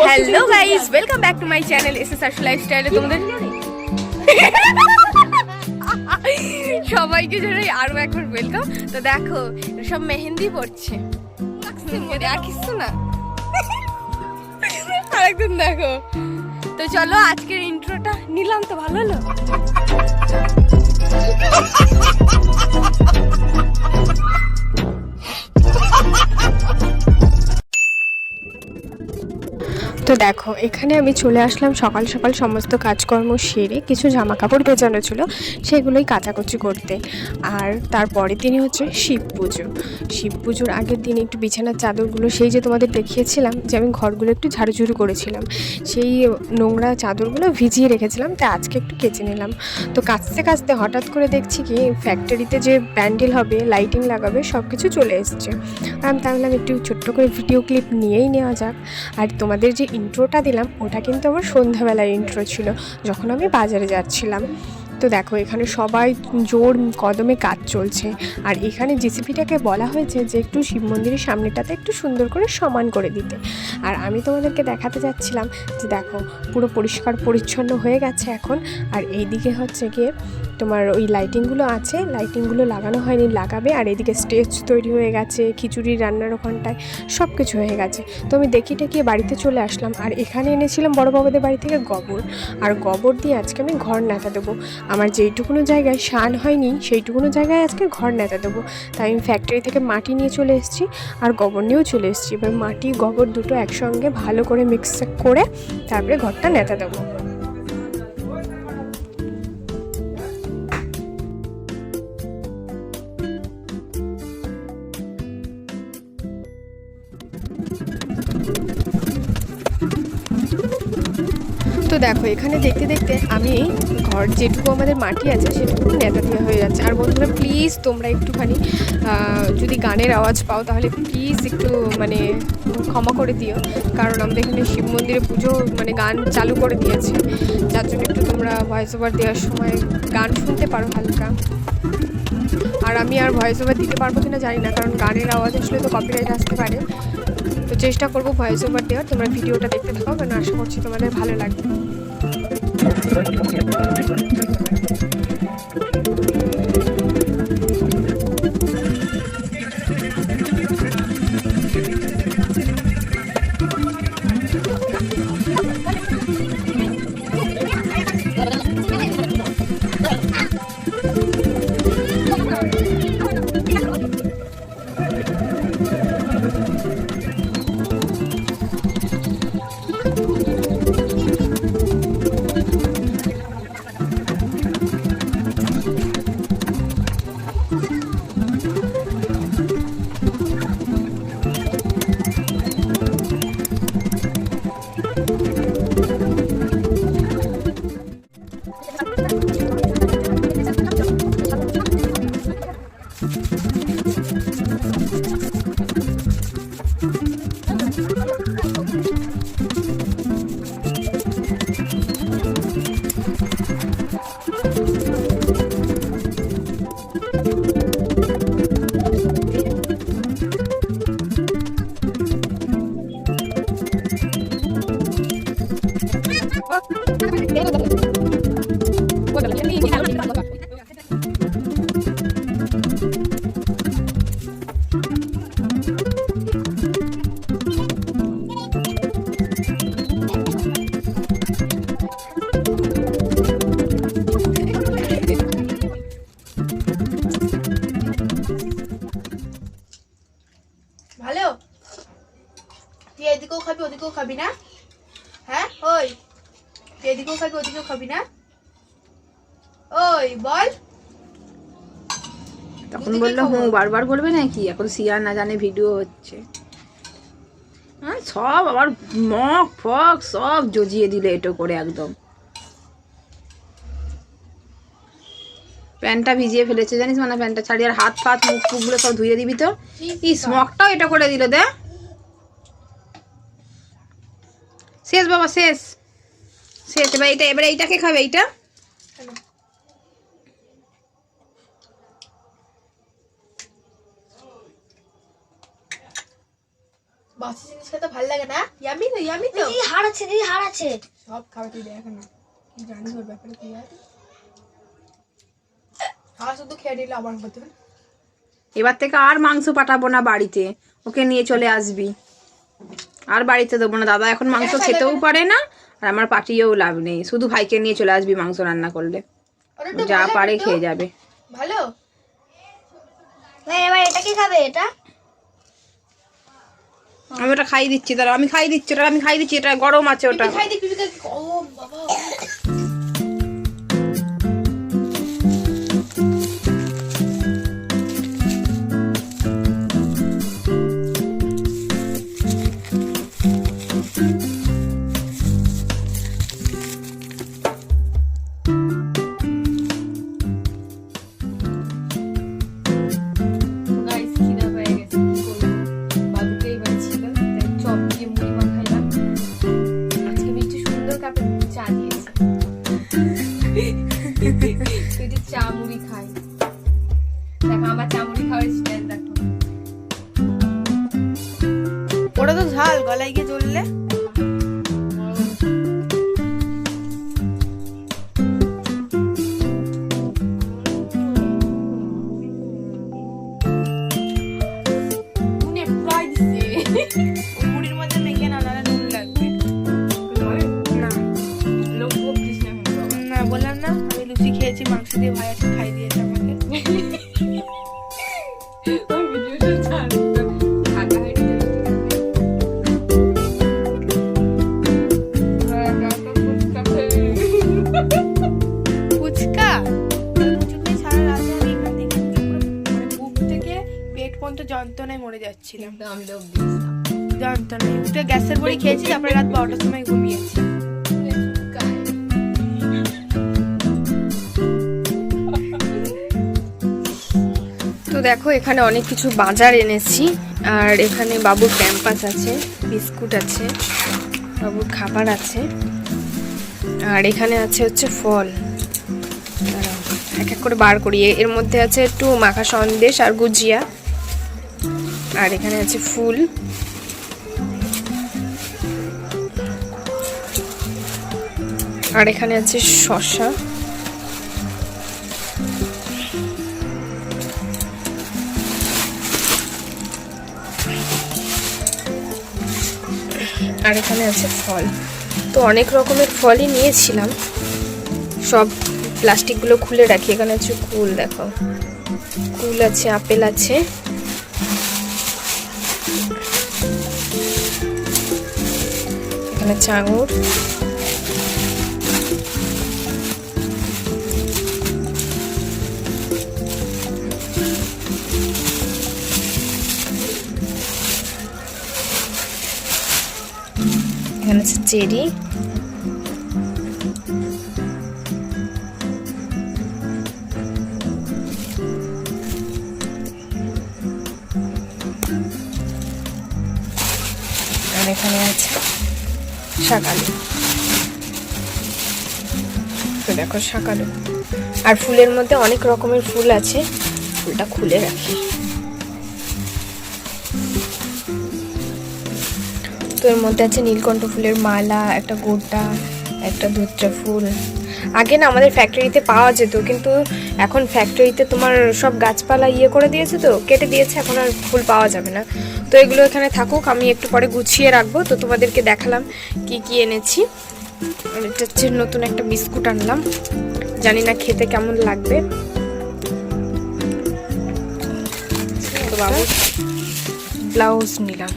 Hello guys welcome back to my channel S S arts লাইফস্টাইলে তোমাদের সবাইকে জানাই আরও একবার ওয়েলকাম তো দেখো, সব মেহেন্দি পড়ছে আর কিছু না। আরেকদিন দেখো। তো চলো আজকের ইন্ট্রোটা নিলাম তো, ভালো হলো? তো দেখো, এখানে আমি চলে আসলাম সকাল সকাল সমস্ত কাজকর্ম সেরে কিছু জামা কাপড় ভেজানো ছিল, সেগুলোই কাচাকুচি করতে। আর তারপরের দিনই হচ্ছে শিব পুজো। শিব পুজোর আগের দিন একটু বিছানার চাদরগুলো, সেই যে তোমাদের দেখিয়েছিলাম, যে আমি ঘরগুলো একটু ঝাড়ুঝুড়ু করেছিলাম, সেই নোংরা চাদরগুলো ভিজিয়ে রেখেছিলাম তাই আজকে একটু কেচে নিলাম। তো কাচতে কাচতে হঠাৎ করে দেখছি কি ফ্যাক্টরিতে যে প্যান্ডেল হবে লাইটিং লাগাবে সব কিছু চলে এসছে। আমি তাহলে একটু ছোট্ট করে ভিডিও ক্লিপ নিয়েই নেওয়া যাক। আর তোমাদের যে ইন্ট্রোটা দিলাম ওটা কিন্তু আমার সন্ধ্যাবেলার ইন্ট্রো ছিল যখন আমি বাজারে যাচ্ছিলাম। তো দেখো, এখানে সবাই জোর কদমে কাজ চলছে। আর এখানে জেসিপিটাকে বলা হয়েছে যে একটু শিব মন্দিরের সামনেটাতে একটু সুন্দর করে সমান করে দিতে। আর আমি তোমাদেরকে দেখাতে যাচ্ছিলাম যে দেখো, পুরো পরিষ্কার পরিচ্ছন্ন হয়ে গেছে এখন। আর এইদিকে হচ্ছে গিয়ে তোমার ওই লাইটিংগুলো আছে, লাইটিংগুলো লাগানো হয়নি, লাগাবে। আর এদিকে স্টেজ তৈরি হয়ে গেছে, খিচুড়ি রান্নার ওখানটায় সব কিছু হয়ে গেছে। তো আমি দেখি টেকিয়ে বাড়িতে চলে আসলাম। আর এখানে এনেছিলাম বড় বাবাদের বাড়ি থেকে গোবর। আর গোবর দিয়ে আজকে আমি ঘর নেতা দেবো। আমার যেইটুকুনো জায়গায় শান হয়নি, সেইটুকুনো জায়গায় আজকে ঘর নেতা দেবো। তাই আমি ফ্যাক্টরি থেকে মাটি নিয়ে চলে এসেছি আর গোবর নিয়েও চলে এসেছি। এবার মাটি, গোবর দুটো একসঙ্গে ভালো করে মিক্স করে তারপরে ঘরটা নেতা দেবো। তো দেখো, এখানে দেখতে দেখতে আমি ঘর যেটুকু আমাদের মাটি আছে সেটুকু নেতা দেওয়া হয়ে যাচ্ছে। আর বন্ধুরা প্লিজ তোমরা একটুখানি যদি গানের আওয়াজ পাও তাহলে প্লিজ একটু মানে ক্ষমা করে দিও। কারণ আমাদের এখানে শিব মন্দিরে পুজো মানে গান চালু করে দিয়েছে। যার জন্য একটু তোমরা ভয়েস ওভার দেওয়ার সময় গান শুনতে পারো হালকা। আর আমি আর ভয়েস ওভার দিতে পারব কিনা জানি না, কারণ গানের আওয়াজ আসলে তো কপিরাইট আসতে পারে। চেষ্টা করব ভয়েস ওভার দেওয়ার। তোমরা ভিডিওটা দেখতে থাকো কারণ আশা করছি তোমাদের ভালো লাগবে। ওই বল। তখন বলল। হুঁ বারবার বলবে নাকি? এখন সিয়া না জানে ভিডিও হচ্ছে। হ্যাঁ সব আবার মগ ফক সব জজিয়ে দিল এটো করে একদম। প্যান্টটা ভিজিয়ে ফেলেছে জানিস মানে প্যান্টটা? ছাড়িয়ে আর হাত ফাত মুখ ফুকগুলো সব ধুয়ে দিবি তো? এই স্মকটাও এটা করে দিল দে। শেষ বাবা শেষ। শেষ এবার এটা এবার এইটাকে খাবে এইটা? বাসি জিনিস খেতে ভালো লাগে না? ইয়ামি তো ইয়ামি তো। দিদি হারাচ্ছে দিদি হারাচ্ছে সব খাবে তুই দেখ না। কি জানিস ওর ব্যাপারে তুই আর খাওয়া শুধু খেয়ে নিলে আবার করতে এবার থেকে আর মাংস পাঠাবো না বাড়িতে। ওকে নিয়ে চলে আসবি। আর বাড়িতে দেবো না। দাদা এখন মাংস খেতেও পারে না আর আমার পাঠিয়েও লাভ নেই। শুধু ভাইকে নিয়ে চলে আসবি মাংস রান্না করলে। যা পারে খেয়ে যাবে। ভালো? এবার এটা কি খাবে? এটা? আমি ওটা খাই দিচ্ছি দাঁড়া আমি খাই দিচ্ছি, ওটা, আমি খাই দিচ্ছি, এটা গরম আছে ওটা। খাই দিবি চা দিয়েছে যে চা মুড়ি খাই দেখো, আমার চা মুড়ি খাওয়ার স্টাইল দেখো ওটা তো ঝাল, গলায় গিয়ে জ্বললে। দিয়ে ভাই আজকে খাই দিয়েছে আমাকে। ওই ভিডিওটা ছাড়। মানে বুক থেকে পেট পর্যন্ত যন্ত্রণায় মরে যাচ্ছিলাম। যন্ত্রণায়। গ্যাসের বড়ি খেয়েছি তারপরে রাত বারোটার সময় ঘুমিয়েছি। দেখো, এখানে অনেক কিছু বাজার এনেছি। আর এখানে বাবুর ক্যাম্পাস আছে, বিস্কুট আছে, বাবুর খাবার আছে। আর এখানে আছে হচ্ছে ফল। এক এক করে বার করি। এর মধ্যে আছে একটু মাখা সন্দেশ আর গুজিয়া। আর এখানে আছে ফুল। আর এখানে আছে শসা। আর এখানে আছে ফল। তো অনেক রকমের ফলই নিয়েছিলাম। সব প্লাস্টিকগুলো খুলে রাখি। এখানে আছে কুল, দেখো। কুল আছে, আপেল আছে। এখানে আছে এখানে আছে চেরি। আর এখানে আছে শাকালু। তো দেখো শাকালু। আর ফুলের মধ্যে অনেক রকমের ফুল আছে, ফুলটা খুলে রাখি। তো এর মধ্যে আছে নীলকণ্ঠ ফুলের মালা, একটা গোটা, একটা ধুত্রা ফুল। আগে না আমাদের ফ্যাক্টরিতে পাওয়া যেত, কিন্তু এখন ফ্যাক্টরিতে তোমার সব গাছপালা ইয়ে করে দিয়েছে তো, কেটে দিয়েছে, এখন আর ফুল পাওয়া যাবে না। তো এগুলো এখানে থাকুক, আমি একটু পরে গুছিয়ে রাখব, তো তোমাদেরকে দেখালাম কি কি এনেছি। এটা হচ্ছে নতুন একটা বিস্কুট আনলাম, জানি না খেতে কেমন লাগবে। ব্লাউজ নিলাম।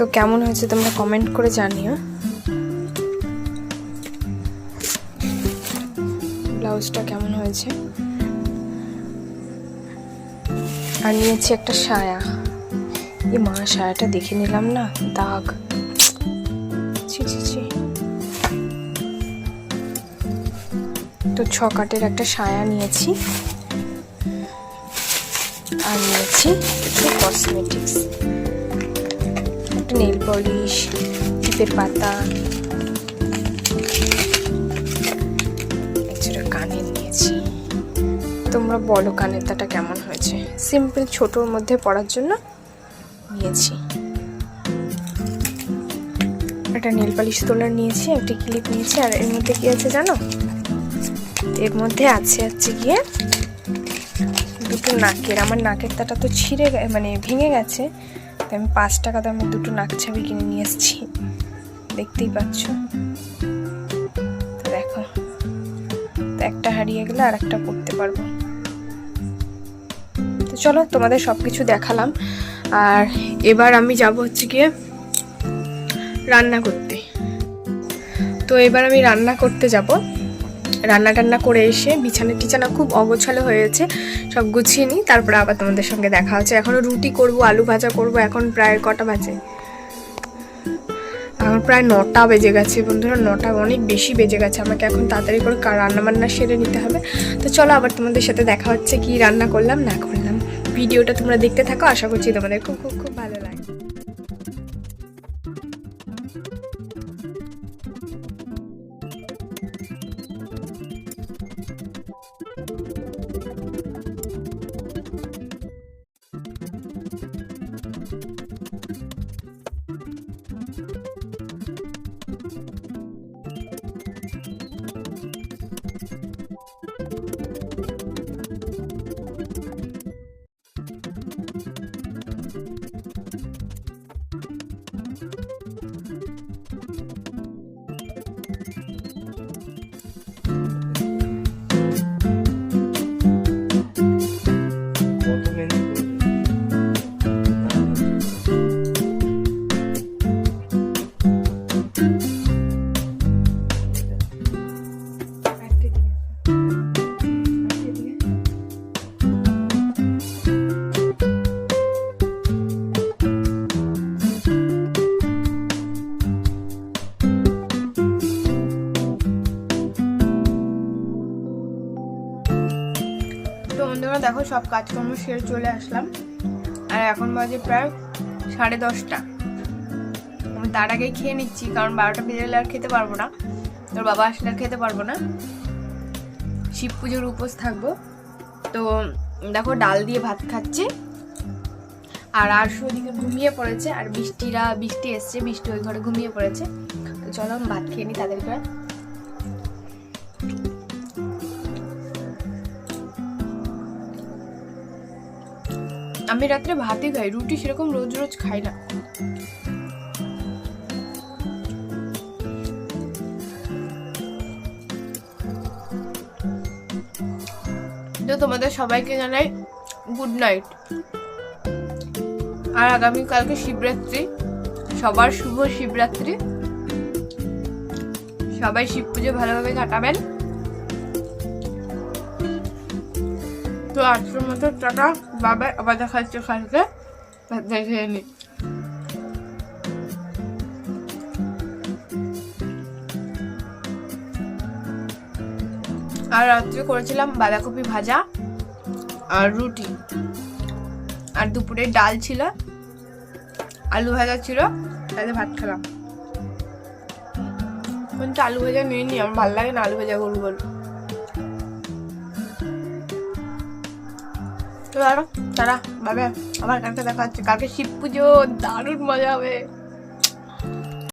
তো কেমন হয়েছে তোমরা কমেন্ট করে জানিও। ব্লাউজটা কেমন হয়েছে? আর নিয়েছি একটা সায়া। এ মা, সায়াটা দেখে নিলাম না, দাগ। ছি তো ছ কাটের একটা সায়া নিয়েছি। আর নিয়েছি কসমেটিক্স নেল পলিশ টিপের পাতা এছাড়া কানের নিয়েছি। তোমরা বলো কানেরটাটা কেমন হয়েছে? সিম্পল ছোটোর মধ্যে পড়ার জন্য নিয়েছি। একটা নেল পালিশ তোলার নিয়েছি, একটা ক্লিপ নিয়েছি, আর এর মধ্যে কি আছে জানো? এর মধ্যে আছে হচ্ছে গিয়ে দুটো নাকের। আমার নাকের তাটা তো ছিঁড়ে মানে ভেঙে গেছে। আমি পাঁচ টাকা দামের দুটো নাক ছাবি কিনে নিয়ে এসেছি। দেখতেই পাচ্ছ। তো দেখো, তো একটা হারিয়ে গেলে আর একটা পড়তে পারব। তো চলো, তোমাদের সব কিছু দেখালাম। আর এবার আমি যাব হচ্ছে গিয়ে রান্না করতে। তো এবার আমি রান্না করতে যাব। রান্না টান্না করে এসে বিছানা টিছানা খুব অগোছালো হয়েছে, সব গুছিয়ে নিই, তারপরে আবার তোমাদের সঙ্গে দেখা হচ্ছে। এখনও রুটি করব, আলু ভাজা করব, এখন প্রায় কটা বাজে? আমার প্রায় নটা বেজে গেছে বন্ধুরা, নটা অনেক বেশি বেজে গেছে, আমাকে এখন তাড়াতাড়ি করে রান্না বান্না সেরে নিতে হবে। তো চলো আবার তোমাদের সাথে দেখা হচ্ছে কি রান্না করলাম, না করলাম। ভিডিওটা তোমরা দেখতে থাকো, আশা করছি তোমাদের খুব খুব খুব ভালো বন্ধুরা দেখো সব কাজকর্ম সেরে চলে আসলাম। আর এখন বাজে প্রায় সাড়ে দশটা। আমি তার আগে খেয়ে নিচ্ছি, কারণ বারোটা বেজে গেলে আর খেতে পারব না। তোর বাবা আসলে আর খেতে পারব না। শিব পুজোর উপোস থাকব। তো দেখো ডাল দিয়ে ভাত খাচ্ছি। আর আরশু ওদিকে ঘুমিয়ে পড়েছে, আর বৃষ্টিরা, বৃষ্টি এসছে, বৃষ্টি ওই ঘরে ঘুমিয়ে পড়েছে। তো চলো ভাত খেয়ে নিই তাদের করে আমি রাত্রে ভাতই খাই, রুটি সেরকম রোজ রোজ খাই না। তো তোমাদের সবাইকে জানাই গুড নাইট আর আগামী কালকে শিবরাত্রি, সবার শুভ শিবরাত্রি। সবাই শিব পুজো ভালোভাবে কাটাবেন। তো আজকের মতো টাটা বাবা আবার দেখা হচ্ছে কালকে। দেখে নি। আর রাত্রে করেছিলাম বাঁধাকপি ভাজা আর রুটি। আর দুপুরে ডাল ছিল, আলু ভাজা ছিল, তাতে ভাত খেলাম। কিন্তু আলু ভাজা নিয়ে নি, আমার ভালো লাগে না আলু ভাজা গোল গোল তারা বাবা আমার কালকে দেখা হচ্ছে। কালকে শিব পুজো দারুণ মজা হবে।